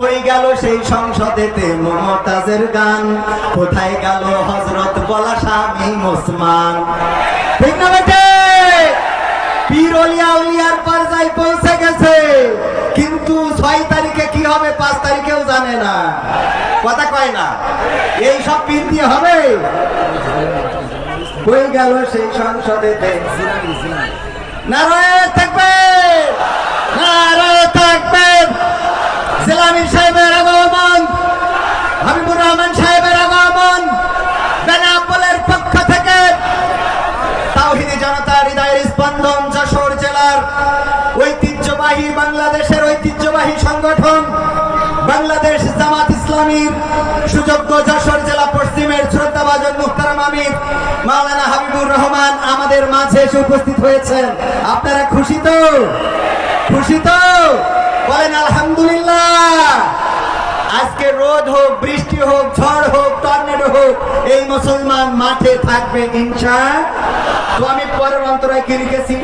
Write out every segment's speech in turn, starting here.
কই গেল সেই সংসদেতে মমতাজের গান। কোথায় গেল হজরত বলা স্বামী ঠিক না বেটে পর্যায়ে পৌঁছে গেছে। কিন্তু ছয় তারিখে কি হবে পাঁচ তারিখেও জানে না। কথা কয় না। এই সব পীর দিয়ে হবে? কই গেল সেই সংসদেতে। নারায়ণ থাকবে নারায়ণ থাকবে সেলামিন সাহেবের আগমন। হাবিবুর রহমান সাহেবের আগমন। বেনাপোলের পক্ষ থেকে তাওহিদি জনতা হৃদয়ের স্পন্দন যশোর জেলার ঐতিহ্যবাহী বাংলাদেশের ঐতিহ্যবাহী সংগঠন বাংলাদেশ জামাত ইসলামীর সুযোগ্য যশোর জেলা পশ্চিমের শ্রদ্ধাভাজন মুখতারাম আমির মাওলানা হাবিবুর রহমান আমাদের মাঝে এসে উপস্থিত হয়েছেন। আপনারা খুশি তো? খুশি তো? বলেন আলহামদুলিল্লাহ। আজকে রোদ হোক, বৃষ্টি হোক, ঝড় হোক, টর্নেডো হোক, এই মুসলমান মাঠে থাকবে ইনশা তো আমি পরের অন্তরায় কি লিখেছি?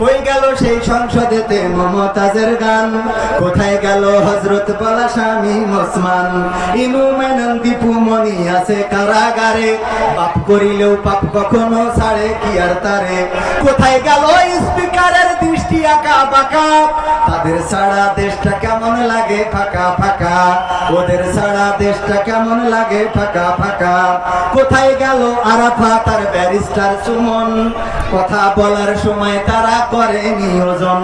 হয়ে গেল সেই সংসদেতে মমতাজের গান। কোথায় গেল হজরত স্বামী ওসমান? ইনু মেনন দীপু মনি আছে কারাগারে। পাপ করিলেও পাপ কখনো ছাড়ে, কি আর তারে? কোথায় গেল স্পিকারের দৃষ্টি আঁকা বাঁকা? তাদের সারা দেশটা কেমন লাগে ফাঁকা ফাঁকা? ওদের সারা দেশটা কেমন লাগে? ফাঁকা ফাঁকা। কোথায় গেল আরাফা তার ব্যারিস্টার সুমন? কথা বলার সময় তারা করে নিয়োজন।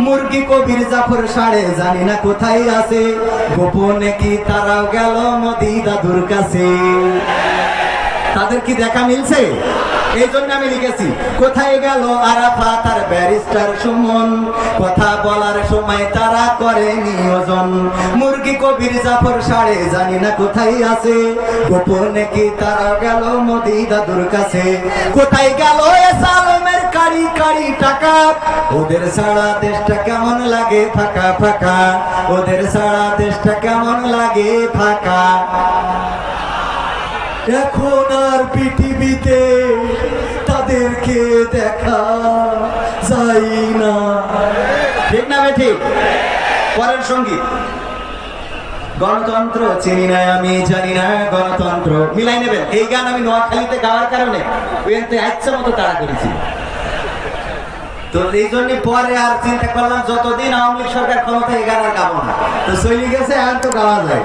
মুরগি কবির জাফর সাড়ে জানি না কোথায় আছে। গোপনে কি তারাও গেল মোদি দাদুর কাছে তাদের কি দেখা মিলছে? এই জন্য আমি লিখেছি, কোথায় গেল আরাফা তার ব্যারিস্টার সুমন? কথা বলার সময় তারা করে নিয়োজন। মুরগি কবির জাফর সাড়ে জানি না কোথায় আছে। গোপনে কি তারা গেল মোদি দাদুর কাছে? কোথায় গেল এ সালমের কারি কারি টাকা? ওদের সারা দেশটা কেমন লাগে ফাঁকা ফাঁকা? ওদের সারা দেশটা কেমন লাগে ফাঁকা? এখন আর পৃথিবীতে তাদেরকে দেখা যায় না। ঠিক না বে ঠিক পরের সংগীত গণতন্ত্র চিনি না, আমি জানি না, গণতন্ত্র। মিলাই নেবেন। এই গান আমি নোয়াখালীতে গাওয়ার কারণে ওইতে মতো তাড়া করেছি। তো এই জন্য পরে আর চিন্তা করলাম, যতদিন আওয়ামী লীগ সরকার ক্ষমতা এই গান আর গাবো না। তো চলে গেছে আর তো গাওয়া যায়.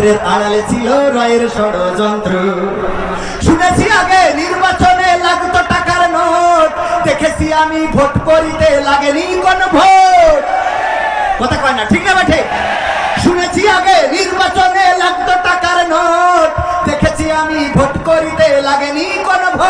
গণতন্ত্রের আড়ালে ছিল রয়ের ষড়যন্ত্র। শুনেছি আগে নির্বাচনে লাগতো টাকার নোট। দেখেছি আমি ভোট করিতে লাগেনি কোন ভোট। কথা কয় না, ঠিক না বেঠে শুনেছি আগে নির্বাচনে লাগতো টাকার নোট। দেখেছি আমি ভোট করিতে লাগেনি কোন ভোট।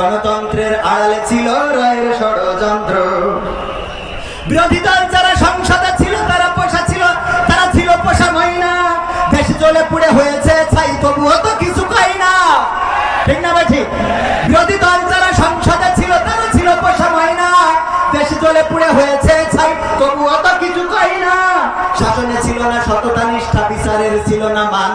গণতন্ত্রের আড়ালে ছিল রয়ের ষড়যন্ত্র। বিরোধী দল যারা সংসদে ছিল, তারা পোষা ছিল, তারা ছিল পোষা মহিনা দেশ জ্বলে পুড়ে হয়েছে ছাই, তবুও তো কিছু পাই না। ঠিক না ভাই বিরোধী দল যারা সংসদে ছিল, তারা ছিল পোষা মহিনা দেশ জ্বলে পুড়ে হয়েছে ছাই, তবুও তো কিছু কই না। শাসনে ছিল না সততা, নিষ্ঠা, বিচারের ছিল না মান।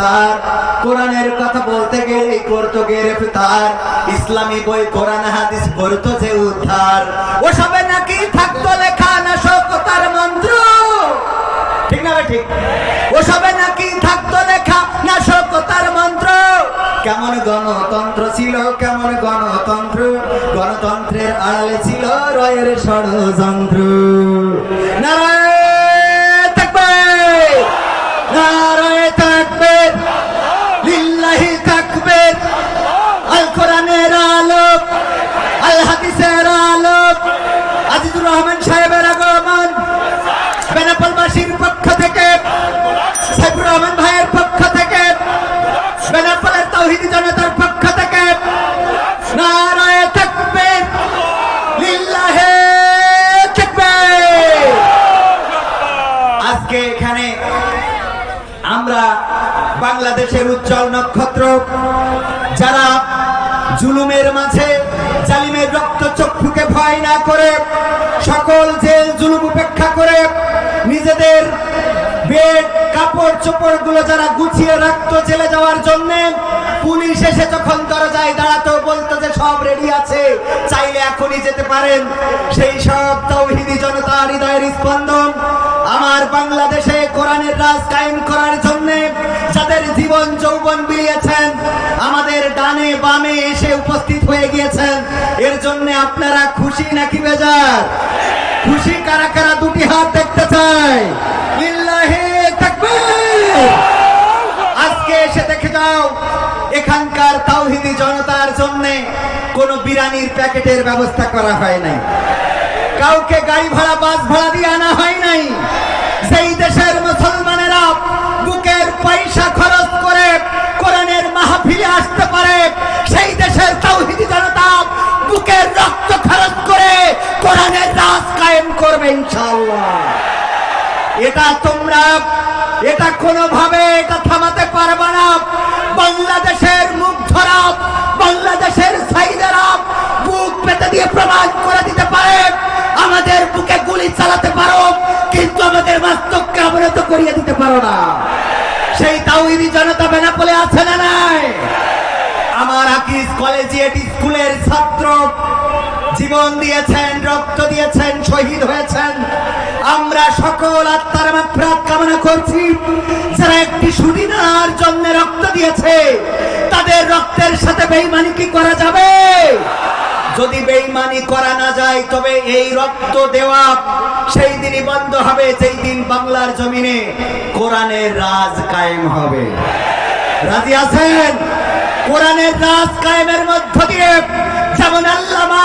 গ্রেফতার কোরআনের কথা বলতে গেলেই করতো গ্রেফতার ইসলামী বই, কোরআন, হাদিস করতো যে উদ্ধার। ওসবে নাকি থাকতো লেখা না শোকতার মন্ত্র। ঠিক না ঠিক? ওসবে নাকি থাকতো লেখা না শোকতার মন্ত্র। কেমন গণতন্ত্র ছিল, কেমন গণতন্ত্র? গণতন্ত্রের আড়ালে ছিল রয়ের ষড়যন্ত্র। নারায় জুলুমের মাঝে জালিমের রক্ত চক্ষুকে ভয় না করে সকল জেল জুলুম উপেক্ষা করে নিজেদের বেড, কাপড় চোপড়গুলো যারা গুছিয়ে রাখতো জেলে যাওয়ার জন্য, পুলিশ এসে যখন দরজায় দাঁড়াতো, বলতো যে সব রেডি আছে, চাইলে এখনই যেতে পারেন। সেই সব তৌহিদি জনতার হৃদয়ের স্পন্দন আমার বাংলাদেশে কোরআনের রাজ কায়েম করার জন্য যাদের জীবন যৌবন বিলিয়েছেন, আমাদের ডানে বামে এসে উপস্থিত হয়ে গিয়েছেন। এর জন্য আপনারা খুশি নাকি বেজার? খুশি কারা কারা দুটি হাত দেখতে চায়? আজকে এসে দেখে যাও, এখানকার তাওহিদি জনতার জন্য কোনো বিরানির প্যাকেটের ব্যবস্থা করা হয় নাই। কাউকে গাড়ি ভাড়া, বাস ভাড়া দিয়ে আনা হয় নাই। সেই দেশের মুসলমানেরা দিয়েছেন শহীদ হয়েছেন। আমরা সকল আত্মার মাফরাত কামনা করছি। যারা একটি সুদিনার জন্য রক্ত দিয়েছে, তাদের রক্তের সাথে বেইমানি কি করা যাবে? যদি বেইমানি করা না যায়, তবে এই রক্ত দেওয়া সেই দিনই বন্ধ হবে, যেই দিন বাংলার জমিনে কোরআনের রাজ কায়েম হবে। রাজি আছেন? কোরআনের রাজ কায়েমের মধ্য দিয়ে যেমন আল্লামা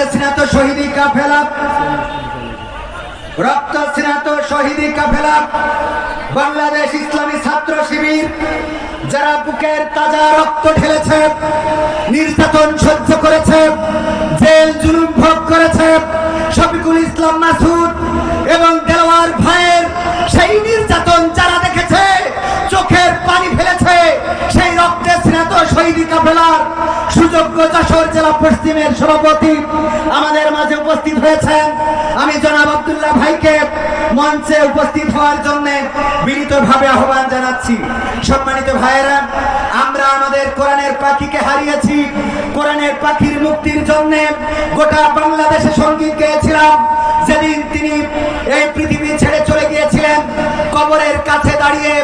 রক্তে শহীদি কাফেলা। রক্ত শহীদি কাফেলা। বাংলাদেশ ইসলামী ছাত্র শিবির, যারা বুকের তাজা রক্ত ঢেলেছে, নির্যাতন সহ্য করেছে, জেল জুলুম ভোগ করেছে, শফিকুল ইসলাম মাসুদ এবং দেলোয়ার ভাইয়ের সেই নির্যাতন যারা আমি জনাব ভাইকে মঞ্চে উপস্থিত হওয়ার জন্য বিনীতভাবে আহ্বান জানাচ্ছি। সম্মানিত ভাইয়েরা, আমরা আমাদের কোরআনের পাখিকে হারিয়েছি। কোরআনের পাখির মুক্তির জন্য গোটা বাংলাদেশে সংগীত গেয়েছিলাম যেদিন তিনি এই পৃথিবী ছেড়ে চলে গিয়েছিলেন, কবরের কাছে দাঁড়িয়ে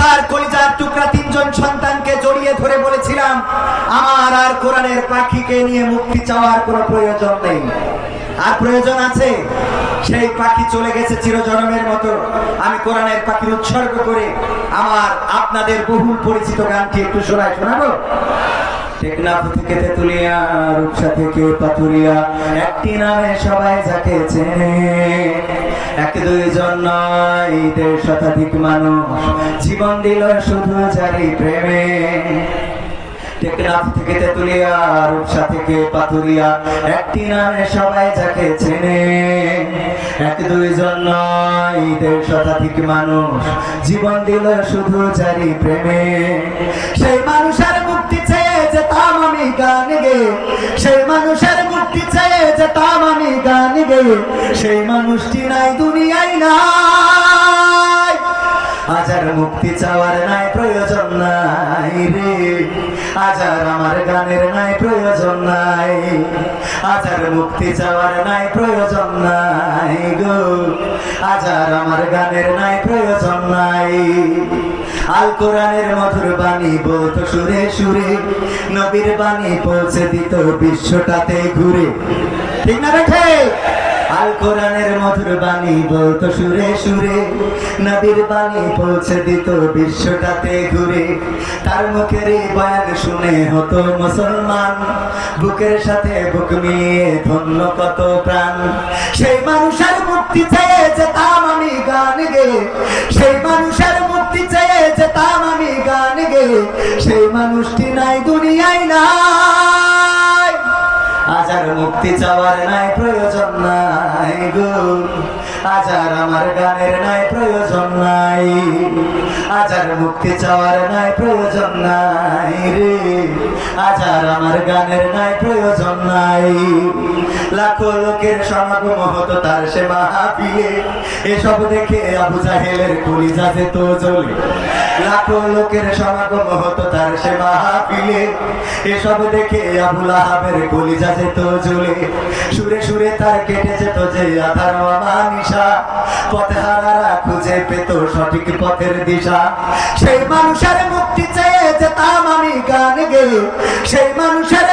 তার কলিজার টুকরা তিনজন সন্তানকে জড়িয়ে ধরে বলেছিলাম, আমার আর কোরআনের পাখিকে নিয়ে মুক্তি চাওয়ার কোনো প্রয়োজন নেই। আর প্রয়োজন আছে? সেই পাখি চলে গেছে চিরজনমের মতো। আমি কোরআনের পাখির উৎসর্গ করে আমার আপনাদের বহুল পরিচিত গানটি একটু শোনায় শোনাবো? শতাধিক মানুষ জীবন দিল শুধু জারি প্রেমে। টেকনাফ থেকে তেতুলিয়া, রূপসা থেকে পাতুরিয়া একটি নামে সবাই যাকে চেনে। এক দুইজন নয়, দেড় শতাধিক মানুষ জীবন দিল শুধু জারি প্রেমে। সেই মানুষের মুক্তি যেতাম আমি গান গে। সেই মানুষের মুক্তি চেয়ে যেতাম আমি গান গে। সেই মানুষটি নাই দুনিয়ায় নাই। আজার মুক্তি চাওয়ার নাই, প্রয়োজন নাই রে। আজার আমার গানের নাই, প্রয়োজন নাই। আজার মুক্তি চাওয়ার নাই, প্রয়োজন নাই গো। আজার আমার গানের নাই, প্রয়োজন নাই। আল কোরআনের মধুর বাণী বলতো সুরে সুরে, নবীর বাণী পৌঁছে দিত বিশ্বটাতে ঘুরে। ঠিক না রেখে আল কোরআনের মধুর বাণী বলতো সুরে সুরে, নবীর বাণী পৌঁছে দিত বিশ্বটাতে ঘুরে। তার মুখের বয়ান শুনে হতো মুসলমান, বুকের সাথে বুক মিলিয়ে ধন্য কত প্রাণ। সেই মানুষের মুক্তি চেয়ে যেতাম আমি গান গে, সেই মানুষের মুক্তি চেয়ে সেই মানুষটি নাই, দুনিয়ায় নাই। আজার মুক্তি চাওয়ার নাই, প্রয়োজন নাই গো। আজার আমার গানের নাই, প্রয়োজন নাই। আজার মুক্তি চাওয়ার নাই, প্রয়োজন নাই রে। আজার আমার গানের নাই, প্রয়োজন নাই। লাখো লোকের সমাগম হতো তার সে মাহাপিলে এসব দেখে আবু জাহেলের কলিজা যেত জ্বলে। লাখো লোকের সমাগম হতো তার সে মাহাপিলে এসব দেখে আবুল আহাবের কলিজা যেত জ্বলে। সুরে সুরে তার কেটে যেত যে আধার মানিসা। পথে হারারা খুঁজে পেত সঠিক পথের দিশা। সেই মানুষের মুক্তি চেয়ে যেতাম আমি গান গে সেই মানুষের